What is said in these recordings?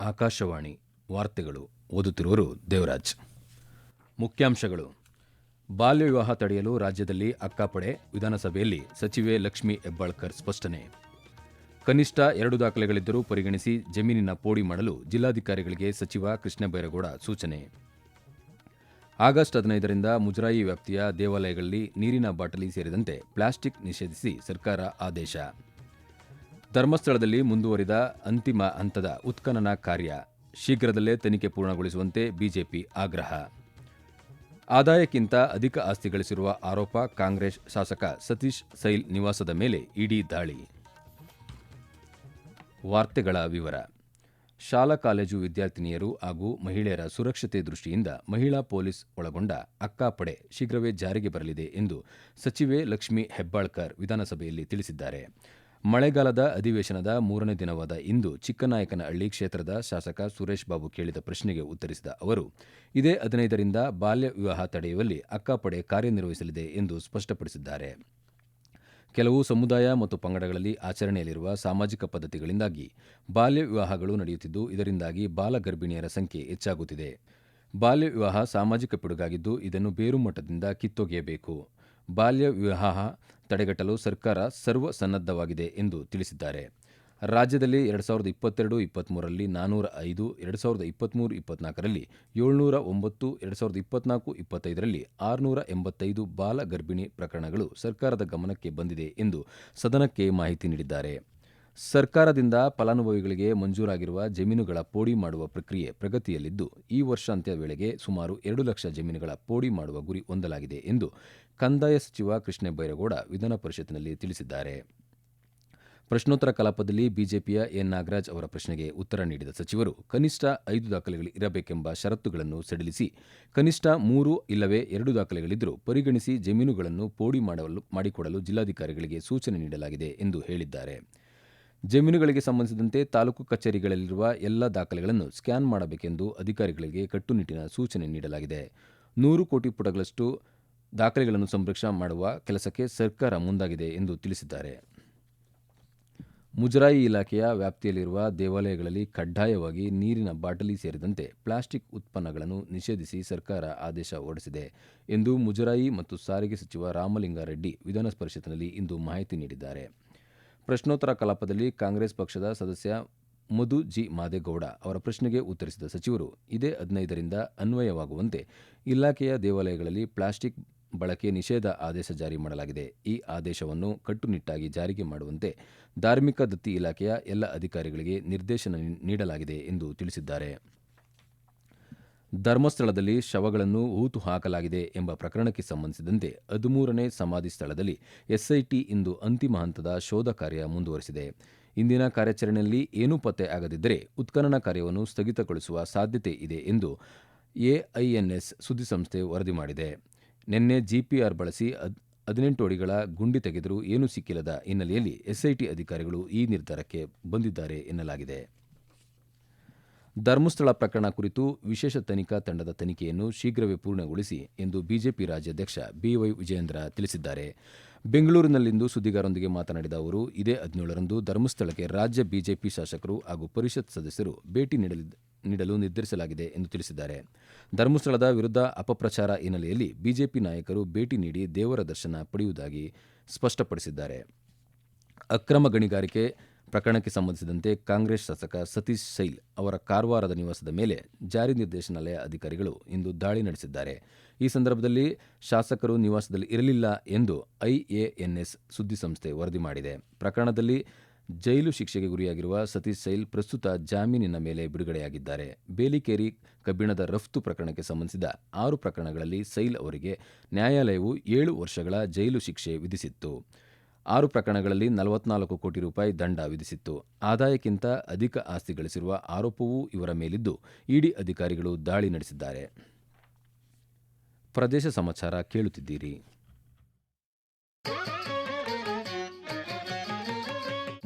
ಆಕಾಶವಾಣಿ ವಾರ್ತೆಗಳು ಓದುತ್ತಿರುವರು ದೇವರಾಜ್. ಮುಖ್ಯಾಂಶಗಳು. ಬಾಲ್ಯ ವಿವಾಹ ತಡೆಯಲು ರಾಜ್ಯದಲ್ಲಿ ಅಕ್ಕಾಪಡೆ ವಿಧಾನಸಭೆಯಲ್ಲಿ ಸಚಿವೆ ಲಕ್ಷ್ಮಿ ಹೆಬ್ಬಾಳ್ಕರ್ ಸ್ಪಷ್ಟನೆ. ಕನಿಷ್ಠ ಎರಡು ದಾಖಲೆಗಳಿದ್ದರೂ ಪರಿಗಣಿಸಿ ಜಮೀನಿನ ಪೋಡಿ ಮಾಡಲು ಜಿಲ್ಲಾಧಿಕಾರಿಗಳಿಗೆ ಸಚಿವ ಕೃಷ್ಣ ಬೈರೇಗೌಡ ಸೂಚನೆ. ಆಗಸ್ಟ್ ಹದಿನೈದರಿಂದ ಮುಜರಾಯಿ ವ್ಯಾಪ್ತಿಯ ದೇವಾಲಯಗಳಲ್ಲಿ ನೀರಿನ ಬಾಟಲಿ ಸೇರಿದಂತೆ ಪ್ಲಾಸ್ಟಿಕ್ ನಿಷೇಧಿಸಿ ಸರ್ಕಾರ ಆದೇಶ. ಧರ್ಮಸ್ಥಳದಲ್ಲಿ ಮುಂದುವರಿದ ಅಂತಿಮ ಹಂತದ ಉತ್ಖನನ ಕಾರ್ಯ ಶೀಘ್ರದಲ್ಲೇ ತನಿಖೆ ಪೂರ್ಣಗೊಳಿಸುವಂತೆ ಬಿಜೆಪಿ ಆಗ್ರಹ. ಆದಾಯಕ್ಕಿಂತ ಅಧಿಕ ಆಸ್ತಿ ಗಳಿಸಿರುವ ಆರೋಪ ಕಾಂಗ್ರೆಸ್ ಶಾಸಕ ಸತೀಶ್ ಸೈಲ್ ನಿವಾಸದ ಮೇಲೆ ಇಡಿ ದಾಳಿ. ವಾರ್ತೆಗಳ ವಿವರ. ಶಾಲಾ ಕಾಲೇಜು ವಿದ್ಯಾರ್ಥಿನಿಯರು ಹಾಗೂ ಮಹಿಳೆಯರ ಸುರಕ್ಷತೆ ದೃಷ್ಟಿಯಿಂದ ಮಹಿಳಾ ಪೊಲೀಸ್ ಒಳಗೊಂಡ ಅಕ್ಕಾಪಡೆ ಶೀಘ್ರವೇ ಜಾರಿಗೆ ಬರಲಿದೆ ಎಂದು ಸಚಿವೆ ಲಕ್ಷ್ಮೀ ಹೆಬ್ಬಾಳ್ಕರ್ ವಿಧಾನಸಭೆಯಲ್ಲಿ ತಿಳಿಸಿದ್ದಾರೆ. ಮಳೆಗಾಲದ ಅಧಿವೇಶನದ ಮೂರನೇ ದಿನವಾದ ಇಂದು ಚಿಕ್ಕನಾಯಕನಹಳ್ಳಿ ಕ್ಷೇತ್ರದ ಶಾಸಕ ಸುರೇಶ್ ಬಾಬು ಕೇಳಿದ ಪ್ರಶ್ನೆಗೆ ಉತ್ತರಿಸಿದ ಅವರು, ಇದೇ ಹದಿನೈದರಿಂದ ಬಾಲ್ಯ ವಿವಾಹ ತಡೆಯುವಲ್ಲಿ ಅಕ್ಕಾಪಡೆ ಕಾರ್ಯನಿರ್ವಹಿಸಲಿದೆ ಎಂದು ಸ್ಪಷ್ಟಪಡಿಸಿದ್ದಾರೆ. ಕೆಲವು ಸಮುದಾಯ ಮತ್ತು ಪಂಗಡಗಳಲ್ಲಿ ಆಚರಣೆಯಲ್ಲಿರುವ ಸಾಮಾಜಿಕ ಪದ್ಧತಿಗಳಿಂದಾಗಿ ಬಾಲ್ಯ ವಿವಾಹಗಳು ನಡೆಯುತ್ತಿದ್ದು, ಇದರಿಂದಾಗಿ ಬಾಲ ಗರ್ಭಿಣಿಯರ ಸಂಖ್ಯೆ ಹೆಚ್ಚಾಗುತ್ತಿದೆ. ಬಾಲ್ಯ ವಿವಾಹ ಸಾಮಾಜಿಕ ಪಿಡುಗಾಗಿದ್ದು, ಇದನ್ನು ಬೇರು ಮಟ್ಟದಿಂದ ಕಿತ್ತೊಗೆಯಬೇಕು. ಬಾಲ್ಯ ವಿವಾಹ ತಡೆಗಟ್ಟಲು ಸರ್ಕಾರ ಸರ್ವ ಸನ್ನದ್ಧವಾಗಿದೆ ಎಂದು ತಿಳಿಸಿದ್ದಾರೆ. ರಾಜ್ಯದಲ್ಲಿ ಎರಡು ಸಾವಿರದ ಇಪ್ಪತ್ತೆರಡು ಇಪ್ಪತ್ತ್ಮೂರರಲ್ಲಿ ನಾನ್ನೂರ ಐದು ಎರಡು ಸಾವಿರದ ಇಪ್ಪತ್ತ್ಮೂರು ಇಪ್ಪತ್ನಾಲ್ಕರಲ್ಲಿ ಏಳ್ನೂರ ಒಂಬತ್ತು, ಎರಡು ಸಾವಿರದ ಇಪ್ಪತ್ನಾಲ್ಕು, ಇಪ್ಪತ್ತೈದರಲ್ಲಿ ಆರುನೂರ ಎಂಬತ್ತೈದು ಬಾಲ ಗರ್ಭಿಣಿ ಪ್ರಕರಣಗಳು ಸರ್ಕಾರದ ಗಮನಕ್ಕೆ ಬಂದಿದೆ ಎಂದು ಸದನಕ್ಕೆ ಮಾಹಿತಿ ನೀಡಿದ್ದಾರೆ. ಸರ್ಕಾರದಿಂದ ಫಲಾನುಭವಿಗಳಿಗೆ ಮಂಜೂರಾಗಿರುವ ಜಮೀನುಗಳ ಪೋಡಿ ಮಾಡುವ ಪ್ರಕ್ರಿಯೆ ಪ್ರಗತಿಯಲ್ಲಿದ್ದು, ಈ ವರ್ಷಾಂತ್ಯ ವೇಳೆಗೆ ಸುಮಾರು ಎರಡು ಲಕ್ಷ ಜಮೀನುಗಳ ಪೋಡಿ ಮಾಡುವ ಗುರಿ ಹೊಂದಲಾಗಿದೆ ಎಂದು ಕಂದಾಯ ಸಚಿವ ಕೃಷ್ಣ ಬೈರೇಗೌಡ ವಿಧಾನ ಪರಿಷತ್ನಲ್ಲಿ ತಿಳಿಸಿದ್ದಾರೆ. ಪ್ರಶ್ನೋತ್ತರ ಕಲಾಪದಲ್ಲಿ ಬಿಜೆಪಿಯ ಎನ್. ನಾಗರಾಜ್ ಅವರ ಪ್ರಶ್ನೆಗೆ ಉತ್ತರ ನೀಡಿದ ಸಚಿವರು, ಕನಿಷ್ಠ ಐದು ದಾಖಲೆಗಳು ಇರಬೇಕೆಂಬ ಷರತ್ತುಗಳನ್ನು ಸಡಿಲಿಸಿ, ಕನಿಷ್ಠ ಮೂರು ಇಲ್ಲವೇ ಎರಡು ದಾಖಲೆಗಳಿದ್ದರೂ ಪರಿಗಣಿಸಿ ಜಮೀನುಗಳನ್ನು ಪೋಡಿ ಮಾಡಿಕೊಡಲು ಜಿಲ್ಲಾಧಿಕಾರಿಗಳಿಗೆ ಸೂಚನೆ ನೀಡಲಾಗಿದೆ ಎಂದು ಹೇಳಿದ್ದಾರೆ. ಜಮೀನುಗಳಿಗೆ ಸಂಬಂಧಿಸಿದಂತೆ ತಾಲೂಕು ಕಚೇರಿಗಳಲ್ಲಿರುವ ಎಲ್ಲ ದಾಖಲೆಗಳನ್ನು ಸ್ಕ್ಯಾನ್ ಮಾಡಬೇಕೆಂದು ಅಧಿಕಾರಿಗಳಿಗೆ ಕಟ್ಟುನಿಟ್ಟಿನ ಸೂಚನೆ ನೀಡಲಾಗಿದೆ. ನೂರು ಕೋಟಿ ಪುಟಗಳಷ್ಟು ದಾಖಲೆಗಳನ್ನು ಸಂರಕ್ಷಣೆ ಮಾಡುವ ಕೆಲಸಕ್ಕೆ ಸರ್ಕಾರ ಮುಂದಾಗಿದೆ ಎಂದು ತಿಳಿಸಿದ್ದಾರೆ. ಮುಜರಾಯಿ ಇಲಾಖೆಯ ವ್ಯಾಪ್ತಿಯಲ್ಲಿರುವ ದೇವಾಲಯಗಳಲ್ಲಿ ಕಡ್ಡಾಯವಾಗಿ ನೀರಿನ ಬಾಟಲಿ ಸೇರಿದಂತೆ ಪ್ಲಾಸ್ಟಿಕ್ ಉತ್ಪನ್ನಗಳನ್ನು ನಿಷೇಧಿಸಿ ಸರ್ಕಾರ ಆದೇಶ ಹೊರಡಿಸಿದೆ ಎಂದು ಮುಜರಾಯಿ ಮತ್ತು ಸಾರಿಗೆ ಸಚಿವ ರಾಮಲಿಂಗಾರೆಡ್ಡಿ ವಿಧಾನಪರಿಷತ್ನಲ್ಲಿ ಇಂದು ಮಾಹಿತಿ ನೀಡಿದ್ದಾರೆ. ಪ್ರಶ್ನೋತ್ತರ ಕಲಾಪದಲ್ಲಿ ಕಾಂಗ್ರೆಸ್ ಪಕ್ಷದ ಸದಸ್ಯ ಮಧು ಜಿ. ಮಾದೇಗೌಡ ಅವರ ಪ್ರಶ್ನೆಗೆ ಉತ್ತರಿಸಿದ ಸಚಿವರು, ಇದೇ ಹದಿನೈದರಿಂದ ಅನ್ವಯವಾಗುವಂತೆ ಇಲಾಖೆಯ ದೇವಾಲಯಗಳಲ್ಲಿ ಪ್ಲಾಸ್ಟಿಕ್ ಬಳಕೆ ನಿಷೇಧ ಆದೇಶ ಜಾರಿ ಮಾಡಲಾಗಿದೆ. ಈ ಆದೇಶವನ್ನು ಕಟ್ಟುನಿಟ್ಟಾಗಿ ಜಾರಿಗೆ ಮಾಡುವಂತೆ ಧಾರ್ಮಿಕ ದತ್ತಿ ಇಲಾಖೆಯ ಎಲ್ಲ ಅಧಿಕಾರಿಗಳಿಗೆ ನಿರ್ದೇಶನ ನೀಡಲಾಗಿದೆ ಎಂದು ತಿಳಿಸಿದ್ದಾರೆ. ಧರ್ಮಸ್ಥಳದಲ್ಲಿ ಶವಗಳನ್ನು ಹೂತು ಹಾಕಲಾಗಿದೆ ಎಂಬ ಪ್ರಕರಣಕ್ಕೆ ಸಂಬಂಧಿಸಿದಂತೆ ಹದಿಮೂರನೇ ಸಮಾಧಿ ಸ್ಥಳದಲ್ಲಿ ಎಸ್ಐಟಿ ಇಂದು ಅಂತಿಮ ಹಂತದ ಶೋಧ ಕಾರ್ಯ ಮುಂದುವರೆಸಿದೆ. ಇಂದಿನ ಕಾರ್ಯಾಚರಣೆಯಲ್ಲಿ ಏನೂ ಪತ್ತೆ ಆಗದಿದ್ದರೆ ಉತ್ಖನನ ಕಾರ್ಯವನ್ನು ಸ್ಥಗಿತಗೊಳಿಸುವ ಸಾಧ್ಯತೆ ಇದೆ ಎಂದು ಎಐಎನ್ಎಸ್ ಸುದ್ದಿಸಂಸ್ಥೆ ವರದಿ ಮಾಡಿದೆ. ನಿನ್ನೆ ಜಿಪಿಆರ್ ಬಳಸಿ ಹದಿನೆಂಟು ಅಡಿಗಳ ಗುಂಡಿ ತೆಗೆದರೂ ಏನೂ ಸಿಕ್ಕಿಲ್ಲದ ಹಿನ್ನೆಲೆಯಲ್ಲಿ ಎಸ್ಐಟಿ ಅಧಿಕಾರಿಗಳು ಈ ನಿರ್ಧಾರಕ್ಕೆ ಬಂದಿದ್ದಾರೆ ಎನ್ನಲಾಗಿದೆ. ಧರ್ಮಸ್ಥಳ ಪ್ರಕರಣ ಕುರಿತು ವಿಶೇಷ ತನಿಖಾ ತಂಡದ ತನಿಖೆಯನ್ನು ಶೀಘ್ರವೇ ಪೂರ್ಣಗೊಳಿಸಿ ಎಂದು ಬಿಜೆಪಿ ರಾಜ್ಯಾಧ್ಯಕ್ಷ ಬಿವೈ ವಿಜಯೇಂದ್ರ ತಿಳಿಸಿದ್ದಾರೆ. ಬೆಂಗಳೂರಿನಲ್ಲಿಂದು ಸುದ್ದಿಗಾರರೊಂದಿಗೆ ಮಾತನಾಡಿದ ಅವರು, ಇದೇ ಹದಿನೇಳರಂದು ಧರ್ಮಸ್ಥಳಕ್ಕೆ ರಾಜ್ಯ ಬಿಜೆಪಿ ಶಾಸಕರು ಹಾಗೂ ಪರಿಷತ್ ಸದಸ್ಯರು ಭೇಟಿ ನೀಡಲು ನಿರ್ಧರಿಸಲಾಗಿದೆ ಎಂದು ತಿಳಿಸಿದ್ದಾರೆ. ಧರ್ಮಸ್ಥಳದ ವಿರುದ್ಧ ಅಪಪ್ರಚಾರ ಹಿನ್ನೆಲೆಯಲ್ಲಿ ಬಿಜೆಪಿ ನಾಯಕರು ಭೇಟಿ ನೀಡಿ ದೇವರ ದರ್ಶನ ಪಡೆಯುವುದಾಗಿ ಸ್ಪಷ್ಟಪಡಿಸಿದ್ದಾರೆ. ಅಕ್ರಮ ಗಣಿಗಾರಿಕೆ ಪ್ರಕರಣಕ್ಕೆ ಸಂಬಂಧಿಸಿದಂತೆ ಕಾಂಗ್ರೆಸ್ ಶಾಸಕ ಸತೀಶ್ ಸೈಲ್ ಅವರ ಕಾರವಾರದ ನಿವಾಸದ ಮೇಲೆ ಜಾರಿ ನಿರ್ದೇಶನಾಲಯ ಅಧಿಕಾರಿಗಳು ಇಂದು ದಾಳಿ ನಡೆಸಿದ್ದಾರೆ. ಈ ಸಂದರ್ಭದಲ್ಲಿ ಶಾಸಕರು ನಿವಾಸದಲ್ಲಿ ಇರಲಿಲ್ಲ ಎಂದು ಐಎಎನ್ಎಸ್ ಸುದ್ದಿಸಂಸ್ಥೆ ವರದಿ ಮಾಡಿದೆ. ಪ್ರಕರಣದಲ್ಲಿ ಜೈಲು ಶಿಕ್ಷೆಗೆ ಗುರಿಯಾಗಿರುವ ಸತೀಶ್ ಸೈಲ್ ಪ್ರಸ್ತುತ ಜಾಮೀನಿನ ಮೇಲೆ ಬಿಡುಗಡೆಯಾಗಿದ್ದಾರೆ. ಬೇಲಿಕೇರಿ ಕಬ್ಬಿಣದ ರಫ್ತು ಪ್ರಕರಣಕ್ಕೆ ಸಂಬಂಧಿಸಿದ ಆರು ಪ್ರಕರಣಗಳಲ್ಲಿ ಸೈಲ್ ಅವರಿಗೆ ನ್ಯಾಯಾಲಯವು ಏಳು ವರ್ಷಗಳ ಜೈಲು ಶಿಕ್ಷೆ ವಿಧಿಸಿತ್ತು. ಆರು ಪ್ರಕರಣಗಳಲ್ಲಿ ನಲವತ್ನಾಲ್ಕು ಕೋಟಿ ರೂಪಾಯಿ ದಂಡ ವಿಧಿಸಿತ್ತು. ಆದಾಯಕ್ಕಿಂತ ಅಧಿಕ ಆಸ್ತಿ ಗಳಿಸಿರುವ ಆರೋಪವೂ ಇವರ ಮೇಲಿದ್ದು ಇಡಿ ಅಧಿಕಾರಿಗಳು ದಾಳಿ ನಡೆಸಿದ್ದಾರೆ. ಪ್ರದೇಶ ಸಮಾಚಾರ ಕೇಳುತ್ತಿದ್ದೀರಿ.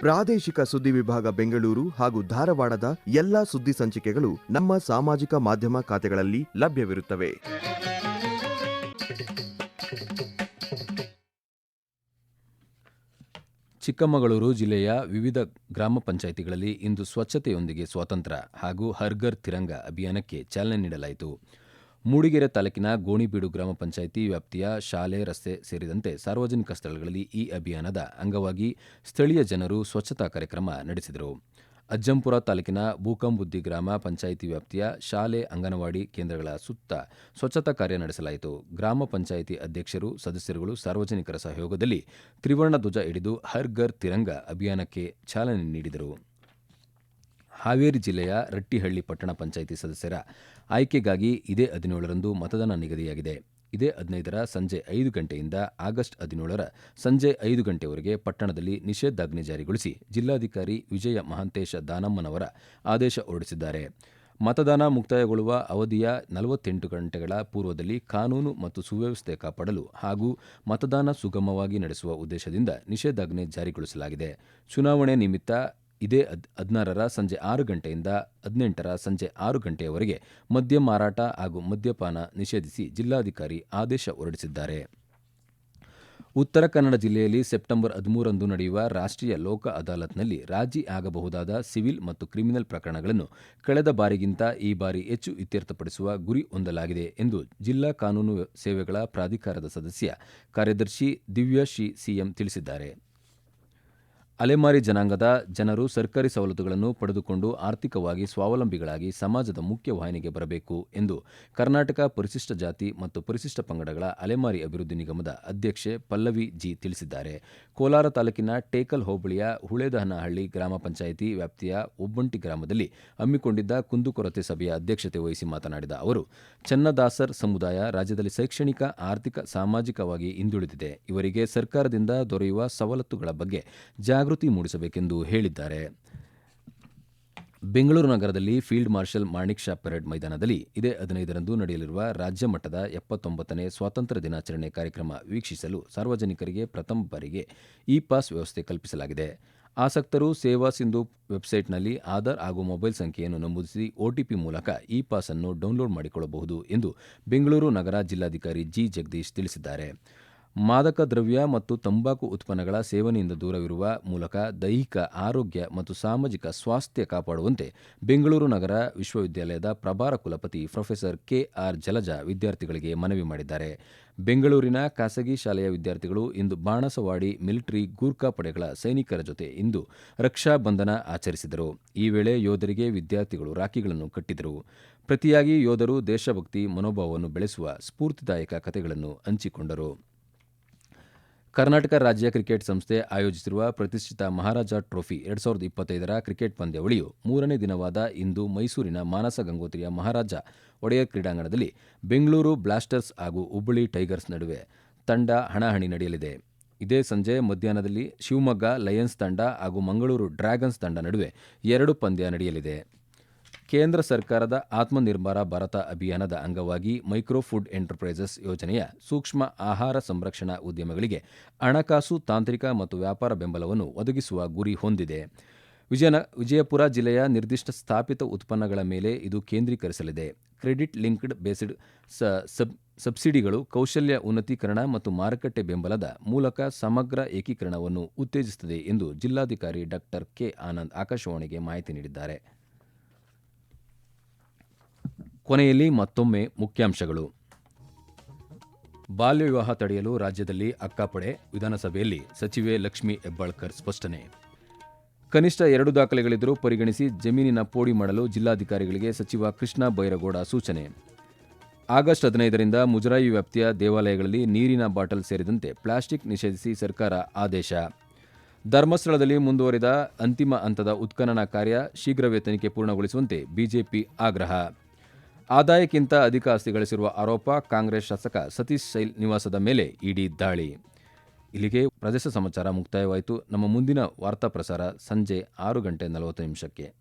ಪ್ರಾದೇಶಿಕ ಸುದ್ದಿ ವಿಭಾಗ ಬೆಂಗಳೂರು ಹಾಗೂ ಧಾರವಾಡದ ಎಲ್ಲಾ ಸುದ್ದಿ ಸಂಚಿಕೆಗಳು ನಮ್ಮ ಸಾಮಾಜಿಕ ಮಾಧ್ಯಮ ಖಾತೆಗಳಲ್ಲಿ ಲಭ್ಯವಿರುತ್ತವೆ. ಚಿಕ್ಕಮಗಳೂರು ಜಿಲ್ಲೆಯ ವಿವಿಧ ಗ್ರಾಮ ಪಂಚಾಯಿತಿಗಳಲ್ಲಿ ಇಂದು ಸ್ವಚ್ಛತೆಯೊಂದಿಗೆ ಸ್ವಾತಂತ್ರ್ಯ ಹಾಗೂ ಹರ್ಗರ್ ತಿರಂಗ ಅಭಿಯಾನಕ್ಕೆ ಚಾಲನೆ ನೀಡಲಾಯಿತು. ಮೂಡಿಗೆರೆ ತಾಲೂಕಿನ ಗೋಣಿಬೀಡು ಗ್ರಾಮ ಪಂಚಾಯಿತಿ ವ್ಯಾಪ್ತಿಯ ಶಾಲೆ, ರಸ್ತೆ ಸೇರಿದಂತೆ ಸಾರ್ವಜನಿಕ ಸ್ಥಳಗಳಲ್ಲಿ ಈ ಅಭಿಯಾನದ ಅಂಗವಾಗಿ ಸ್ಥಳೀಯ ಜನರು ಸ್ವಚ್ಛತಾ ಕಾರ್ಯಕ್ರಮ ನಡೆಸಿದರು. ಅಜ್ಜಂಪುರ ತಾಲೂಕಿನ ಬೂಕಂಬುದ್ದಿ ಗ್ರಾಮ ಪಂಚಾಯಿತಿ ವ್ಯಾಪ್ತಿಯ ಶಾಲೆ, ಅಂಗನವಾಡಿ ಕೇಂದ್ರಗಳ ಸುತ್ತ ಸ್ವಚ್ಛತಾ ಕಾರ್ಯ ನಡೆಸಲಾಯಿತು. ಗ್ರಾಮ ಪಂಚಾಯಿತಿ ಅಧ್ಯಕ್ಷರು, ಸದಸ್ಯರುಗಳು ಸಾರ್ವಜನಿಕರ ಸಹಯೋಗದಲ್ಲಿ ತ್ರಿವರ್ಣ ಧ್ವಜ ಹಿಡಿದು ಹರ್ ಘರ್ ತಿರಂಗ ಅಭಿಯಾನಕ್ಕೆ ಚಾಲನೆ ನೀಡಿದರು. ಹಾವೇರಿ ಜಿಲ್ಲೆಯ ರಟ್ಟಿಹಳ್ಳಿ ಪಟ್ಟಣ ಪಂಚಾಯಿತಿ ಸದಸ್ಯರ ಆಯ್ಕೆಗಾಗಿ ಇದೇ ಹದಿನೇಳರಂದು ಮತದಾನ ನಿಗದಿಯಾಗಿದೆ. ಇದೇ ಹದಿನೈದರ ಸಂಜೆ ಐದು ಗಂಟೆಯಿಂದ ಆಗಸ್ಟ್ ಹದಿನೇಳರ ಸಂಜೆ ಐದು ಗಂಟೆವರೆಗೆ ಪಟ್ಟಣದಲ್ಲಿ ನಿಷೇಧಾಜ್ಞೆ ಜಾರಿಗೊಳಿಸಿ ಜಿಲ್ಲಾಧಿಕಾರಿ ವಿಜಯ ಮಹಾಂತೇಶ ದಾನಮ್ಮನವರ ಆದೇಶ ಹೊರಡಿಸಿದ್ದಾರೆ. ಮತದಾನ ಮುಕ್ತಾಯಗೊಳ್ಳುವ ಅವಧಿಯ ನಲವತ್ತೆಂಟು ಗಂಟೆಗಳ ಪೂರ್ವದಲ್ಲಿ ಕಾನೂನು ಮತ್ತು ಸುವ್ಯವಸ್ಥೆ ಕಾಪಾಡಲು ಹಾಗೂ ಮತದಾನ ಸುಗಮವಾಗಿ ನಡೆಸುವ ಉದ್ದೇಶದಿಂದ ನಿಷೇಧಾಜ್ಞೆ ಜಾರಿಗೊಳಿಸಲಾಗಿದೆ. ಚುನಾವಣೆ ನಿಮಿತ್ತ ಇದೇ ಹದ್, ಹದಿನಾರರ ಸಂಜೆ ಆರು ಗಂಟೆಯಿಂದ ಹದಿನೆಂಟರ ಸಂಜೆ ಆರು ಗಂಟೆಯವರೆಗೆ ಮದ್ಯ ಮಾರಾಟ ಹಾಗೂ ಮದ್ಯಪಾನ ನಿಷೇಧಿಸಿ ಜಿಲ್ಲಾಧಿಕಾರಿ ಆದೇಶ ಹೊರಡಿಸಿದ್ದಾರೆ. ಉತ್ತರ ಕನ್ನಡ ಜಿಲ್ಲೆಯಲ್ಲಿ ಸೆಪ್ಟೆಂಬರ್ ಹದಿಮೂರಂದು ನಡೆಯುವ ರಾಷ್ಟ್ರೀಯ ಲೋಕ ಅದಾಲತ್ನಲ್ಲಿ ರಾಜಿ ಆಗಬಹುದಾದ ಸಿವಿಲ್ ಮತ್ತು ಕ್ರಿಮಿನಲ್ ಪ್ರಕರಣಗಳನ್ನು ಕಳೆದ ಬಾರಿಗಿಂತ ಈ ಬಾರಿ ಹೆಚ್ಚು ಇತ್ಯರ್ಥಪಡಿಸುವ ಗುರಿ ಹೊಂದಲಾಗಿದೆ ಎಂದು ಜಿಲ್ಲಾ ಕಾನೂನು ಸೇವೆಗಳ ಪ್ರಾಧಿಕಾರದ ಸದಸ್ಯ ಕಾರ್ಯದರ್ಶಿ ದಿವ್ಯಾಶಿ ಸಿಎಂ ತಿಳಿಸಿದ್ದಾರೆ. ಅಲೆಮಾರಿ ಜನಾಂಗದ ಜನರು ಸರ್ಕಾರಿ ಸವಲತ್ತುಗಳನ್ನು ಪಡೆದುಕೊಂಡು ಆರ್ಥಿಕವಾಗಿ ಸ್ವಾವಲಂಬಿಗಳಾಗಿ ಸಮಾಜದ ಮುಖ್ಯ ವಾಹಿನಿಗೆ ಬರಬೇಕು ಎಂದು ಕರ್ನಾಟಕ ಪರಿಶಿಷ್ಟ ಜಾತಿ ಮತ್ತು ಪರಿಶಿಷ್ಟ ಪಂಗಡಗಳ ಅಲೆಮಾರಿ ಅಭಿವೃದ್ಧಿ ನಿಗಮದ ಅಧ್ಯಕ್ಷೆ ಪಲ್ಲವಿ ಜಿ ತಿಳಿಸಿದ್ದಾರೆ. ಕೋಲಾರ ತಾಲೂಕಿನ ಟೇಕಲ್ ಹೋಬಳಿಯ ಹುಳೇದಹನಹಳ್ಳಿ ಗ್ರಾಮ ಪಂಚಾಯಿತಿ ವ್ಯಾಪ್ತಿಯ ಒಬ್ಬಂಟಿ ಗ್ರಾಮದಲ್ಲಿ ಹಮ್ಮಿಕೊಂಡಿದ್ದ ಕುಂದುಕೊರತೆ ಸಭೆಯ ಅಧ್ಯಕ್ಷತೆ ವಹಿಸಿ ಮಾತನಾಡಿದ ಅವರು, ಚನ್ನದಾಸರ್ ಸಮುದಾಯ ರಾಜ್ಯದಲ್ಲಿ ಶೈಕ್ಷಣಿಕ, ಆರ್ಥಿಕ, ಸಾಮಾಜಿಕವಾಗಿ ಹಿಂದುಳಿದಿದೆ. ಇವರಿಗೆ ಸರ್ಕಾರದಿಂದ ದೊರೆಯುವ ಸವಲತ್ತುಗಳ ಬಗ್ಗೆ ಜಾಗೃತಿ ಮೂಡಿಸಬೇಕೆಂದು ಹೇಳಿದ್ದಾರೆ. ಬೆಂಗಳೂರು ನಗರದಲ್ಲಿ field marshal Manekshaw parade ಮೈದಾನದಲ್ಲಿ ಇದೇ ಹದಿನೈದರಂದು ನಡೆಯಲಿರುವ ರಾಜ್ಯ ಮಟ್ಟದ ಎಪ್ಪತ್ತೊಂಬತ್ತನೇ ಸ್ವಾತಂತ್ರ್ಯ ದಿನಾಚರಣೆ ಕಾರ್ಯಕ್ರಮ ವೀಕ್ಷಿಸಲು ಸಾರ್ವಜನಿಕರಿಗೆ ಪ್ರಥಮ ಬಾರಿಗೆ ಇ ಪಾಸ್ ವ್ಯವಸ್ಥೆ ಕಲ್ಪಿಸಲಾಗಿದೆ. ಆಸಕ್ತರು ಸೇವಾ ಸಿಂಧು ವೆಬ್ಸೈಟ್ನಲ್ಲಿ ಆಧಾರ್ ಹಾಗೂ ಮೊಬೈಲ್ ಸಂಖ್ಯೆಯನ್ನು ನಮೂದಿಸಿ ಒಟಿಪಿ ಮೂಲಕ ಇ ಪಾಸ್ ಅನ್ನು ಡೌನ್ಲೋಡ್ ಮಾಡಿಕೊಳ್ಳಬಹುದು ಎಂದು ಬೆಂಗಳೂರು ನಗರ ಜಿಲ್ಲಾಧಿಕಾರಿ ಜಿ ಜಗದೀಶ್ ತಿಳಿಸಿದ್ದಾರೆ. ಮಾದಕ ದ್ರವ್ಯ ಮತ್ತು ತಂಬಾಕು ಉತ್ಪನ್ನಗಳ ಸೇವನೆಯಿಂದ ದೂರವಿರುವ ಮೂಲಕ ದೈಹಿಕ ಆರೋಗ್ಯ ಮತ್ತು ಸಾಮಾಜಿಕ ಸ್ವಾಸ್ಥ್ಯ ಕಾಪಾಡುವಂತೆ ಬೆಂಗಳೂರು ನಗರ ವಿಶ್ವವಿದ್ಯಾಲಯದ ಪ್ರಭಾರ ಕುಲಪತಿ ಪ್ರೊಫೆಸರ್ ಕೆಆರ್ ಜಲಜಾ ವಿದ್ಯಾರ್ಥಿಗಳಿಗೆ ಮನವಿ ಮಾಡಿದ್ದಾರೆ. ಬೆಂಗಳೂರಿನ ಖಾಸಗಿ ಶಾಲೆಯ ವಿದ್ಯಾರ್ಥಿಗಳು ಇಂದು ಬಾಣಸವಾಡಿ ಮಿಲಿಟರಿ ಗೂರ್ಖಾ ಪಡೆಗಳ ಸೈನಿಕರ ಜೊತೆ ಇಂದು ರಕ್ಷಾ ಬಂಧನ ಆಚರಿಸಿದರು. ಈ ವೇಳೆ ಯೋಧರಿಗೆ ವಿದ್ಯಾರ್ಥಿಗಳು ರಾಖಿಗಳನ್ನು ಕಟ್ಟಿದರು. ಪ್ರತಿಯಾಗಿ ಯೋಧರು ದೇಶಭಕ್ತಿ ಮನೋಭಾವವನ್ನು ಬೆಳೆಸುವ ಸ್ಫೂರ್ತಿದಾಯಕ ಕಥೆಗಳನ್ನು ಹಂಚಿಕೊಂಡರು. ಕರ್ನಾಟಕ ರಾಜ್ಯ ಕ್ರಿಕೆಟ್ ಸಂಸ್ಥೆ ಆಯೋಜಿಸಿರುವ ಪ್ರತಿಷ್ಠಿತ ಮಹಾರಾಜ ಟ್ರೋಫಿ ಎರಡ್ ಸಾವಿರದ ಇಪ್ಪತ್ತೈದರ ಕ್ರಿಕೆಟ್ ಪಂದ್ಯಾವಳಿಯು ಮೂರನೇ ದಿನವಾದ ಇಂದು ಮೈಸೂರಿನ ಮಾನಸ ಗಂಗೋತ್ರಿಯ ಮಹಾರಾಜ ಒಡೆಯರ್ ಕ್ರೀಡಾಂಗಣದಲ್ಲಿ ಬೆಂಗಳೂರು ಬ್ಲಾಸ್ಟರ್ಸ್ ಹಾಗೂ ಹುಬ್ಬಳ್ಳಿ ಟೈಗರ್ಸ್ ನಡುವೆ ತಂಡ ಹಣಾಹಣಿ ನಡೆಯಲಿದೆ. ಇದೇ ಸಂಜೆ ಮಧ್ಯಾಹ್ನದಲ್ಲಿ ಶಿವಮೊಗ್ಗ ಲಯನ್ಸ್ ತಂಡ ಹಾಗೂ ಮಂಗಳೂರು ಡ್ರ್ಯಾಗನ್ಸ್ ತಂಡ ನಡುವೆ ಎರಡು ಪಂದ್ಯ ನಡೆಯಲಿದೆ. ಕೇಂದ್ರ ಸರ್ಕಾರದ ಆತ್ಮನಿರ್ಭರ ಭಾರತ ಅಭಿಯಾನದ ಅಂಗವಾಗಿ ಮೈಕ್ರೋ ಫುಡ್ ಎಂಟರ್ಪ್ರೈಸಸ್ ಯೋಜನೆಯ ಸೂಕ್ಷ್ಮ ಆಹಾರ ಸಂರಕ್ಷಣಾ ಉದ್ಯಮಗಳಿಗೆ ಹಣಕಾಸು, ತಾಂತ್ರಿಕ ಮತ್ತು ವ್ಯಾಪಾರ ಬೆಂಬಲವನ್ನು ಒದಗಿಸುವ ಗುರಿ ಹೊಂದಿದೆ. ವಿಜಯನ, ವಿಜಯಪುರ ಜಿಲ್ಲೆಯ ನಿರ್ದಿಷ್ಟ ಸ್ಥಾಪಿತ ಉತ್ಪನ್ನಗಳ ಮೇಲೆ ಇದು ಕೇಂದ್ರೀಕರಿಸಲಿದೆ. ಕ್ರೆಡಿಟ್ ಲಿಂಕ್ಡ್ ಬೇಸ್ಡ್ ಸಬ್, ಸಬ್ಸಿಡಿಗಳು ಕೌಶಲ್ಯ ಉನ್ನತೀಕರಣ ಮತ್ತು ಮಾರುಕಟ್ಟೆ ಬೆಂಬಲದ ಮೂಲಕ ಸಮಗ್ರ ಏಕೀಕರಣವನ್ನು ಉತ್ತೇಜಿಸುತ್ತದೆ ಎಂದು ಜಿಲ್ಲಾಧಿಕಾರಿ ಡಾಕ್ಟರ್ ಕೆ ಆನಂದ್ ಆಕಾಶವಾಣಿಗೆ ಮಾಹಿತಿ ನೀಡಿದ್ದಾರೆ. ಕೊನೆಯಲ್ಲಿ ಮತ್ತೊಮ್ಮೆ ಮುಖ್ಯಾಂಶಗಳು. ಬಾಲ್ಯ ವಿವಾಹ ತಡೆಯಲು ರಾಜ್ಯದಲ್ಲಿ ಅಕ್ಕಾಪಡೆ, ವಿಧಾನಸಭೆಯಲ್ಲಿ ಸಚಿವೆ ಲಕ್ಷ್ಮೀ ಹೆಬ್ಬಾಳ್ಕರ್ ಸ್ಪಷ್ಟನೆ. ಕನಿಷ್ಠ ಎರಡು ದಾಖಲೆಗಳಿದ್ದರೂ ಪರಿಗಣಿಸಿ ಜಮೀನಿನ ಪೋಡಿ ಮಾಡಲು ಜಿಲ್ಲಾಧಿಕಾರಿಗಳಿಗೆ ಸಚಿವ ಕೃಷ್ಣ ಬೈರಗೌಡ ಸೂಚನೆ. ಆಗಸ್ಟ್ ಹದಿನೈದರಿಂದ ಮುಜರಾಯಿ ವ್ಯಾಪ್ತಿಯ ದೇವಾಲಯಗಳಲ್ಲಿ ನೀರಿನ ಬಾಟಲ್ ಸೇರಿದಂತೆ ಪ್ಲಾಸ್ಟಿಕ್ ನಿಷೇಧಿಸಿ ಸರ್ಕಾರ ಆದೇಶ. ಧರ್ಮಸ್ಥಳದಲ್ಲಿ ಮುಂದುವರಿದ ಅಂತಿಮ ಹಂತದ ಉತ್ಖನನ ಕಾರ್ಯ ಶೀಘ್ರವೇ ತನಿಖೆ ಪೂರ್ಣಗೊಳಿಸುವಂತೆ ಬಿಜೆಪಿ ಆಗ್ರಹ. ಆದಾಯಕ್ಕಿಂತ ಅಧಿಕ ಆಸ್ತಿ ಗಳಿಸಿರುವ ಆರೋಪ ಕಾಂಗ್ರೆಸ್ ಶಾಸಕ ಸತೀಶ್ ಶೈಲ್ ನಿವಾಸದ ಮೇಲೆ ಇಡಿ ದಾಳಿ. ಇಲ್ಲಿಗೆ ಪ್ರದೇಶ ಸಮಾಚಾರ ಮುಕ್ತಾಯವಾಯಿತು. ನಮ್ಮ ಮುಂದಿನ ವಾರ್ತಾ ಪ್ರಸಾರ ಸಂಜೆ ಆರು ಗಂಟೆ ನಲವತ್ತು ನಿಮಿಷಕ್ಕೆ.